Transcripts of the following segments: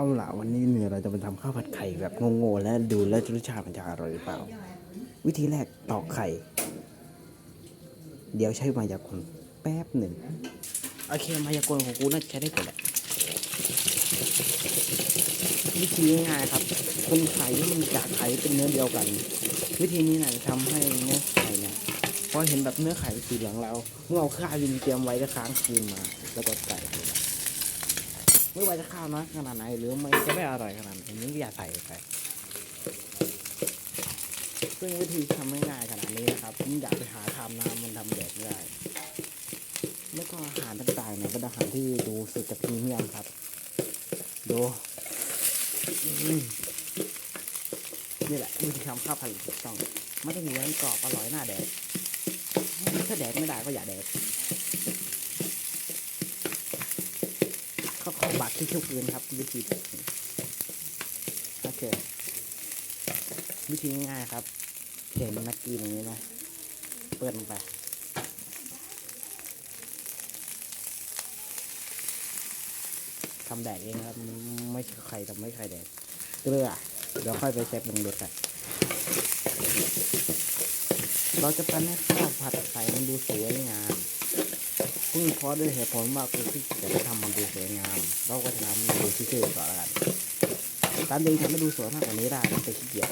เอาล่ะวันนี้เนี่ยเราจะมาทำข้าวผัดไข่แบบงงๆและดูแล้วรสชาติมันจะอร่อยหรือเปล่า วิธีแรกตอกไข่ เดี๋ยวใช้มายากลแป๊บหนึ่งโอเคมายากลของกูน่าจะใช้ได้ผลแหละวิธีง่ายๆครับคนไข่ที่มันจากไข่เป็นเนื้อเดียวกัน วิธีนี้นะจะทำให้เนื้อไข่เนี่ยพอเห็นแบบเนื้อไข่สีเหลืองแล้วเมื่อเอาข้าวยินเตรียมไว้จะค้างคืนมา แล้วก็ใส่ ไปเลยไม่ว่าจะข้าวน้อยขนาดไหนหรือมันจะไม่อร่อยขนาดไหนนี่อย่าใส่ไปซึ่งวิธีทำง่ายๆขนาดนี้นะครับผมอยากไปหาทำน้ำมันทำแดกไม่ได้แล้วก็อาหารต่างๆเนี่ยเป็นอาหารที่ดูสุดจะพรีเมียมครับ ดูนี่แหละวิธีทำข้าวผัดถูกต้อง ไมันต้องเหนียวกรอบอร่อยหน้าแดกถ้าแดกไม่ได้ก็อย่าแดก ข้าข้าบาดที่ชุกเกินครับ วิธีแบบนี้โอเค วิธีง่ายครับเห็นนักกีอย่างนี้ไหมเปิดลงไปทำแดกเองครับ ไม่ใช่ใครทำไม่ใครแดกเกลือเดี๋ยวค่อยไปเช็คลงดูกันเราจะปั้นให้ข้าวผัดไข่มันดูสวยงาม ซึ่งเพราะด้วยเหตุผลว่ากูที่จะทำมันดูสวยงาม เราก็จะทำมันดูชื่อๆก่อนละกันการดึงทำให้ดูสวยมากกว่านี้ได้นะแต่ขี้เกียจ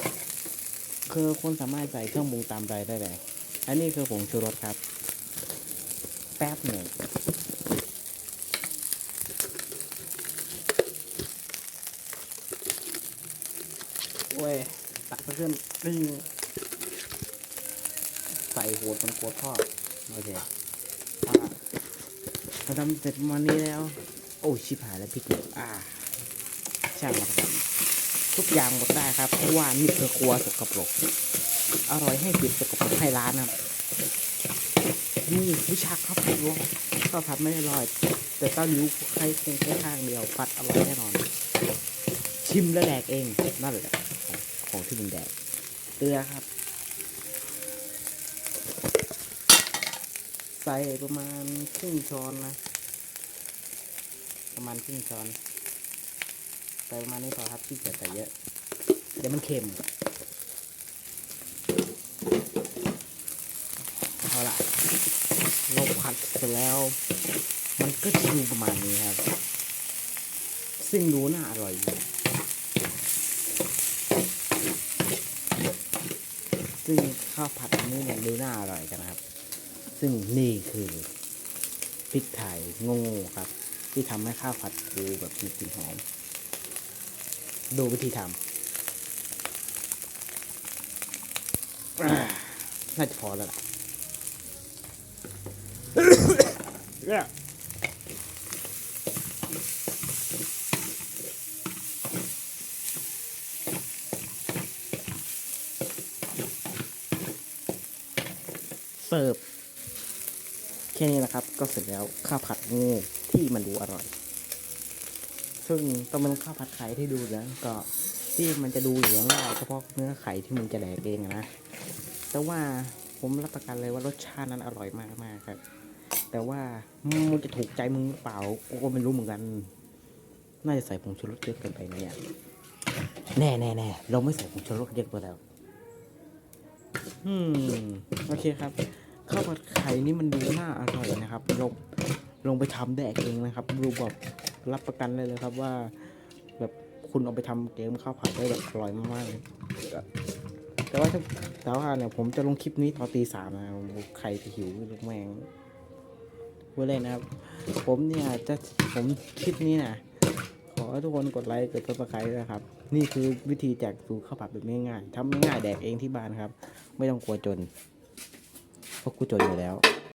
คือคนสามารถใส่เครื่องปรุงตามใจได้เลย อันนี้คือผงชูรสครับ แป๊บหนึ่งโอ้ยตักไปขึ้นนี่ใส่โหดมันโคตรทอดโอเค พอทำเสร็จมานี้แล้ว โอ้ยชิบหายแล้วพริกเหลืองอ่าช่างมันครับทุกอย่างหมดได้ครับเพราะว่านี่คือครัวสกปรกอร่อยให้ติดสกปรกให้ร้านนะครับนี่วิชาข้าวผัดวข้าวผัดไม่อร่อย แต่เต้าหลิวใครคงแค่ข้างเดียวผัดอร่อยแน่นอน ชิมแล้วแดกเองนั่นแหละของที่มึงแดกเกลือครับ ใส่ประมาณครึ่งช้อนนะ ประมาณครึ่งช้อนใส่ประมาณนี้พอครับที่เกียจใส่เยอะ เดี๋ยวมันเค็มเอาละเราผัดเสร็จแล้ว มันก็จะดูประมาณนี้ครับ ซึ่งดูน่าอร่อยซึ่งข้าวผัดอันนี้เนี่ยดูน่าอร่อยกันนะครับ ซึ่งนี่คือพริกไทยโง่ๆครับ ที่ทำให้ข้าวผัดดูแบบมีกลิ่นหอม ดูวิธีทำน่าจะพอแล้วล่ะเนี่ยเสิร์ฟ แค่นี้นะครับก็เสร็จแล้วข้าวผัดงูที่มันดูอร่อย ซึ่งต้องเป็นข้าวผัดไข่ที่ดูแล้วก็ที่มันจะดูเหลืองได้เฉพาะเนื้อไข่ที่มันจะแดกเองนะ แต่ว่าผมรับประกันเลยว่ารสชาตินั้นอร่อยมากมากครับ แต่ว่ามันจะถูกใจมึงหรือเปล่ากูก็ไม่รู้เหมือนกัน น่าจะใส่ผงชูรสเยอะเกินไปนะเนี่ยแน่แน่แน่เราไม่ใส่ผงชูรสเยอะไปแล้ว อืม โอเคครับ ข้าวผัดไข่นี่มันดูน่าอร่อยนะครับลงลงไปทำแดกเองนะครับดูแบบรับประกันเลยเลยครับว่า แบบคุณเอาไปทำเกมข้าวผัดได้แบบอร่อยมากๆเลยแต่ว่าถ้าแต่ว่าเนี่ยผมจะลงคลิปนี้ตอนตีสามนะใครจะหิวลูกแมงพูดเล่นะครับ ผมเนี่ยจะผมคลิปนี้นะขอให้ทุกคนกดไลค์กดซับสไครต์นะครับ นี่คือวิธีแจกสูตรข้าวผัดแบบง่ายๆทำง่ายๆแดกเองที่บ้านครับ ไม่ต้องกลัวจน เพราะกูจนอยู่แล้ว